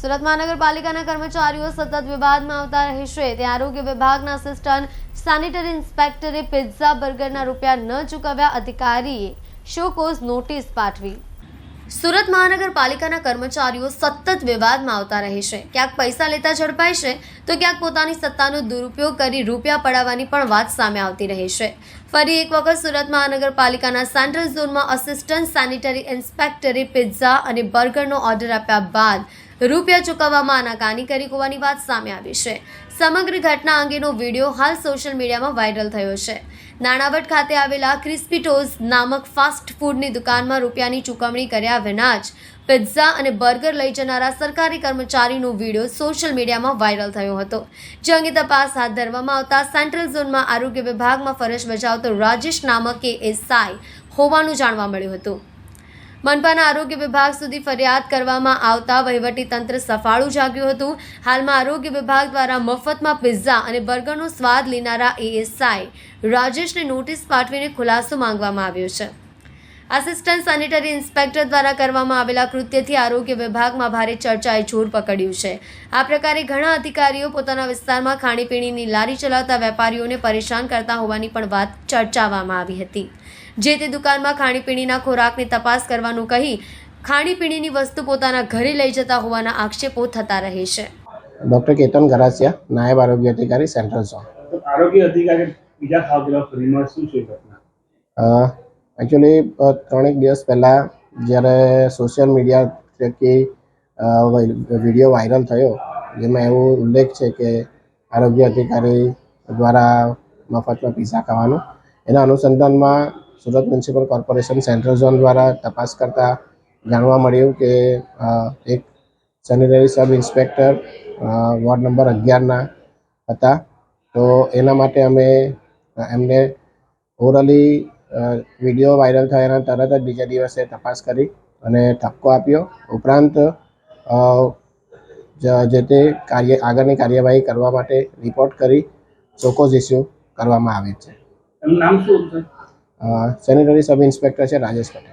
સુરત મહાનગરપાલિકાના કર્મચારીઓ સતત વિવાદમાં આવતા રહેશે. તે આરોગ્ય વિભાગના આસિસ્ટન્ટ સેનિટરી ઇન્સ્પેક્ટરે પિઝા બર્ગરના રૂપિયા ન ચૂકવ્યા અધિકારીએ શોકોઝ નોટિસ પાઠવી. સુરત મહાનગરપાલિકાના કર્મચારીઓ સતત વિવાદમાં આવતા રહેશે. ક્યાંક પૈસા લેતા ઝડપાય છે, તો ક્યાંક પોતાની સત્તાનો દુરુપયોગ કરી રૂપિયા પડાવવાની પણ વાત સામે આવતી રહે છે. ફરી એક વખત સુરત મહાનગરપાલિકાના સેન્ટ્રલ ઝોનમાં અસિસ્ટન્ટ સેનિટરી ઇન્સ્પેક્ટરે પિઝા અને બર્ગરનો ઓર્ડર આપ્યા બાદ રૂપિયા ચૂકવવામાં આનાકાની કરી હોવાની વાત સામે આવી છે. સમગ્ર ઘટના અંગેનો વીડિયો હાલ સોશિયલ મીડિયામાં વાયરલ થયો છે. નાણાવટ ખાતે આવેલા ક્રિસ્પીટોઝ નામક ફાસ્ટ ફૂડની દુકાનમાં રૂપિયાની ચૂકવણી કર્યા વિના જ પિઝા અને બર્ગર લઈ જનારા સરકારી કર્મચારીનો વીડિયો સોશિયલ મીડિયામાં વાયરલ થયો હતો. જે અંગે તપાસ હાથ ધરવામાં આવતા સેન્ટ્રલ ઝોનમાં આરોગ્ય વિભાગમાં ફરજ બજાવતો રાજેશ નામક એ એસઆઈ હોવાનું જાણવા મળ્યું હતું. મનપાના આરોગ્ય વિભાગ સુધી ફરિયાદ કરવામાં આવતા તંત્ર સફાળું જાગ્યું હતું. હાલમાં આરોગ્ય વિભાગ દ્વારા મફતમાં પિઝા અને બર્ગરનો સ્વાદ લેનારા એએસઆઈ રાજેશને નોટિસ પાઠવીને ખુલાસો માંગવામાં આવ્યો છે. આસિસ્ટન્ટ સેનિટરી ઇન્સ્પેક્ટર દ્વારા કરવામાં આવેલા કૃત્યથી આરોગ્ય વિભાગમાં ભારે ચર્ચાએ જોર પકડ્યું છે. આ પ્રકારે ઘણા અધિકારીઓ પોતાના વિસ્તારમાં ખાણીપીણીની લારી ચલાવતા વેપારીઓને પરેશાન કરતા હોવાની પણ વાત ચર્ચાવામાં આવી હતી. જે તે દુકાનમાં ખાણીપીણીના ખોરાકની તપાસ કરવાનું કહી ખાણીપીણીની વસ્તુ પોતાના ઘરે લઈ જતા હોવાના આક્ષેપો થતા રહે છે. ડોક્ટર કેતન ગરાસિયા નાયબ આરોગ્ય અધિકારી સેન્ટ્રલ ઝોન. આરોગ્ય અધિકારી બીજા ખાવ શું છે ઘટના? એકચ્યુઅલી ત્રણેક દિવસ પહેલાં જ્યારે સોશિયલ મીડિયા થકી વીડિયો વાયરલ થયો, જેમાં એવો ઉલ્લેખ છે કે આરોગ્ય અધિકારી દ્વારા મફતમાં પીઝા ખાવાનું. એના અનુસંધાનમાં Surat municipal corporation central zone દ્વારા તપાસ કરતાં જાણવા મળ્યું કે એક sanitary sub inspector ward number અગિયારના હતા. તો એના માટે અમે એમને ઓરલી વીડિયો વાયરલ થયાના તરત જ બીજા દિવસે તપાસ કરી અને ઠપકો આપ્યો. ઉપરાંત જે તે કાર્ય આગળની કાર્યવાહી કરવા માટે રિપોર્ટ કરી ચોક્કસ ઇસ્યુ કરવામાં આવે છે. નામ શું હતું સબ ઇન્સ્પેક્ટર છે રાજેશ પટેલ.